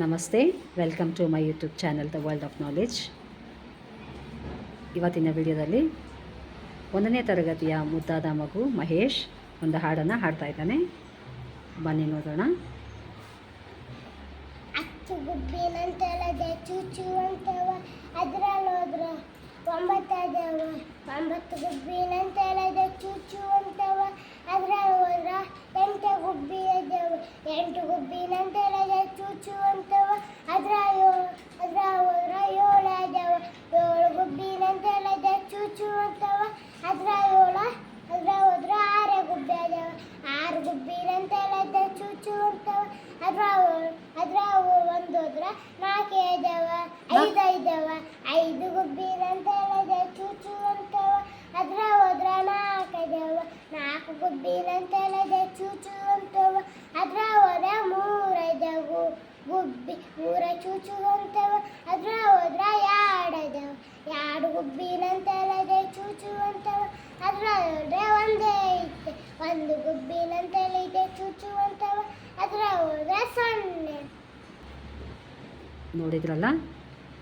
ನಮಸ್ತೆ welcome to my YouTube channel the world of knowledge ಇವತ್ತಿನ ವಿಡಿಯೋದಲ್ಲಿ ಒಂದನೇ ತರಗತಿಯ ಮುದ್ದಾದ ಮಗು ಮಹೇಶ್ ಒಂದು ಹಾಡನ್ನು ಹಾಡ್ತಾ ಇದ್ದಾನೆ. ಬನ್ನಿ ನೋಡೋಣ. ಒಂಬತ್ತು ಗುಬ್ಬಿನಂತೆಲ್ಲದೆ ಚೂಚು ಅಂತವ ಅದ್ರಲ್ಲಿ ಹೋದ್ರ ಎಂಟು ಗುಬ್ಬಿ ಅದಾವ ಎಂಟು ಗುಬ್ಬಿನಂತೆಲ್ಲದೆ ಚೂಚು ಅಂತವ ಅದ್ರ ಅದ್ರ ಹೋದ್ರ ಏಳು ಅದಾವ ಏಳು ಗುಬ್ಬಿನಂತೆಲ್ಲದೆ ಚೂಚು ಅಂತವ ಅದ್ರ ಏಳು ಅದ್ರ ಹೋದ್ರ ಆರೇ ಗುಬ್ಬಿ ಅದಾವ ಆರು ಗುಬ್ಬಿನಂತೆಲ್ಲದೆ ಚೂಚು ಅಂತವ ಅದ್ರ ಅದ್ರ ಒಂದು ಹೋದ್ರ ನಾಲ್ಕೇ ಇದಾವ ಐದು ಐದವ, ಐದು ಗುಬ್ಬಿನಂತ ಹೇಳಿದೆ ಚೂಚು ಅಂತವ. ಅದ್ರ ಹೋದ್ರ ನಾಲ್ಕು ಇದಾವ ನಾಲ್ಕು ಗುಬ್ಬಿನಂತ ಹೇಳಿದೆ ಚೂಚು ಅಂತವ. ಅದ್ರ ಹೋದ್ರ ಮೂರ ಇದಾವು ಗುಬ್ಬಿ, ಮೂರ ಚೂಚು ಅಂತವ. ಅದ್ರ ಹೋದ್ರ ಎರಡು ಇದಾವ ಎರಡು ಗುಬ್ಬಿನಂತ ಹೇಳಿದೆ ಚೂಚು ಅಂತವ. ಅದ್ರ ಒಂದು ಗುಬ್ಬಿನಂತ ಹೇಳಿದೆ ಚೂಚು ಅಂತವ ಅದ್ರ ನೋಡಿದ್ರಲ್ಲ?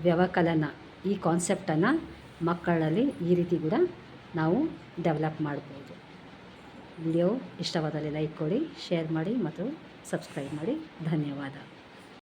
ವ್ಯವಕಲನ. ಈ ಕಾನ್ಸೆಪ್ಟನ್ನು ಮಕ್ಕಳಲ್ಲಿ ಈ ರೀತಿ ಕೂಡ ನಾವು ಡೆವಲಪ್ ಮಾಡ್ಬೋದು. ವಿಡಿಯೋ ಇಷ್ಟವಾದಲ್ಲಿ ಲೈಕ್ ಕೊಡಿ ಶೇರ್ ಮಾಡಿ ಮತ್ತು ಸಬ್ಸ್ಕ್ರೈಬ್ ಮಾಡಿ. ಧನ್ಯವಾದ.